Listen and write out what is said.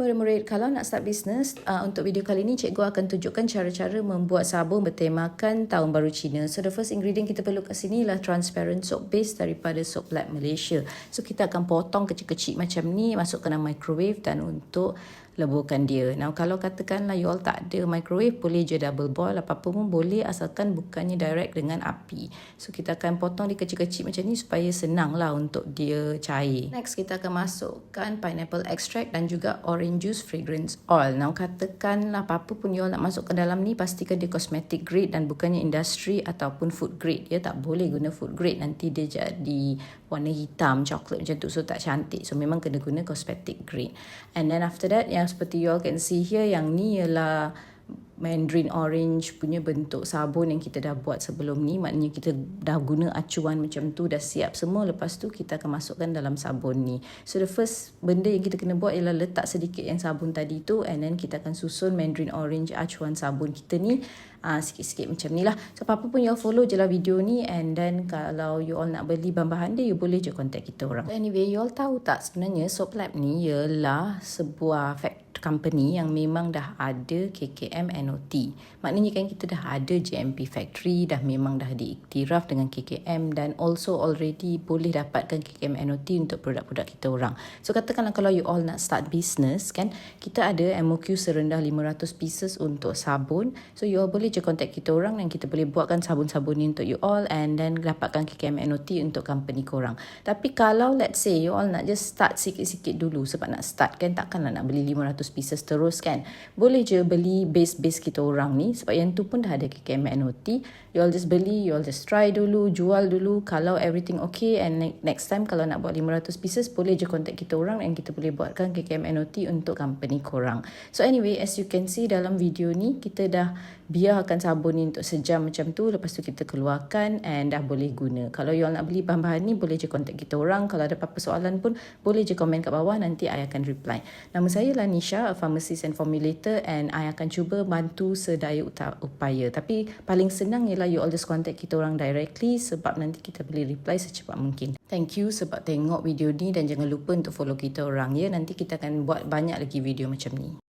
murid-murid, kalau nak start bisnes, uh, untuk video kali ni cikgu akan tunjukkan cara-cara membuat sabun bertemakan tahun baru Cina. So the first ingredient kita perlu kat sini ialah transparent soap base daripada Soap Lab Malaysia. So kita akan potong kecil-kecil macam ni, masukkan dalam microwave dan untuk leburkan dia. Now kalau katakanlah you all tak ada microwave, boleh je double boil apa-apa pun boleh asalkan bukannya direct dengan api. So kita akan potong dia kecil-kecil macam ni supaya senang lah untuk dia cair. Next kita akan masukkan pineapple extract dan juga orange juice fragrance oil. Now katakanlah apa-apa pun you all nak masuk ke dalam ni pastikan dia cosmetic grade dan bukannya industry ataupun food grade. Ya tak boleh guna food grade nanti dia jadi warna hitam coklat macam tu so tak cantik. So memang kena guna cosmetic grade. And then after that yang seperti you all can see here yang ni ialah Mandarin Orange punya bentuk sabun yang kita dah buat sebelum ni. Maknanya kita dah guna acuan macam tu dah siap semua. Lepas tu kita akan masukkan dalam sabun ni. So the first benda yang kita kena buat ialah letak sedikit yang sabun tadi tu and then kita akan susun Mandarin Orange acuan sabun kita ni uh, sikit-sikit macam ni lah. So apa-apa pun you follow je lah video ni and then kalau you all nak beli bahan-bahan dia you boleh je contact kita orang. Anyway you all tahu tak sebenarnya Soap Lab ni ialah sebuah factory company yang memang dah ada KKM NOT. Maknanya kan kita dah ada GMP factory, dah memang dah diiktiraf dengan KKM dan also already boleh dapatkan KKM NOT untuk produk-produk kita orang. So katakanlah kalau you all nak start business kan, kita ada MOQ serendah 500 pieces untuk sabun. So you all boleh je contact kita orang dan kita boleh buatkan sabun-sabun ni untuk you all and then dapatkan KKM NOT untuk company korang. Tapi kalau let's say you all nak just start sikit-sikit dulu sebab nak start kan takkanlah nak beli 500 pieces terus kan. Boleh je beli base-base kita orang ni sebab yang tu pun dah ada KKM NOT. You all just beli, you all just try dulu, jual dulu. Kalau everything okay and next time kalau nak buat 500 pieces boleh je contact kita orang and kita boleh buatkan KKM NOT untuk company korang. So anyway as you can see dalam video ni kita dah biarkan sabun ni untuk sejam macam tu lepas tu kita keluarkan and dah boleh guna. Kalau you all nak beli bahan-bahan ni boleh je contact kita orang. Kalau ada apa-apa soalan pun boleh je komen kat bawah nanti I akan reply. Nama saya lah A pharmacist and formulator and I akan cuba bantu sedaya upaya. Tapi paling senang ialah you just contact kita orang directly sebab nanti kita boleh reply secepat mungkin. Thank you sebab tengok video ni dan jangan lupa untuk follow kita orang ya. Nanti kita akan buat banyak lagi video macam ni.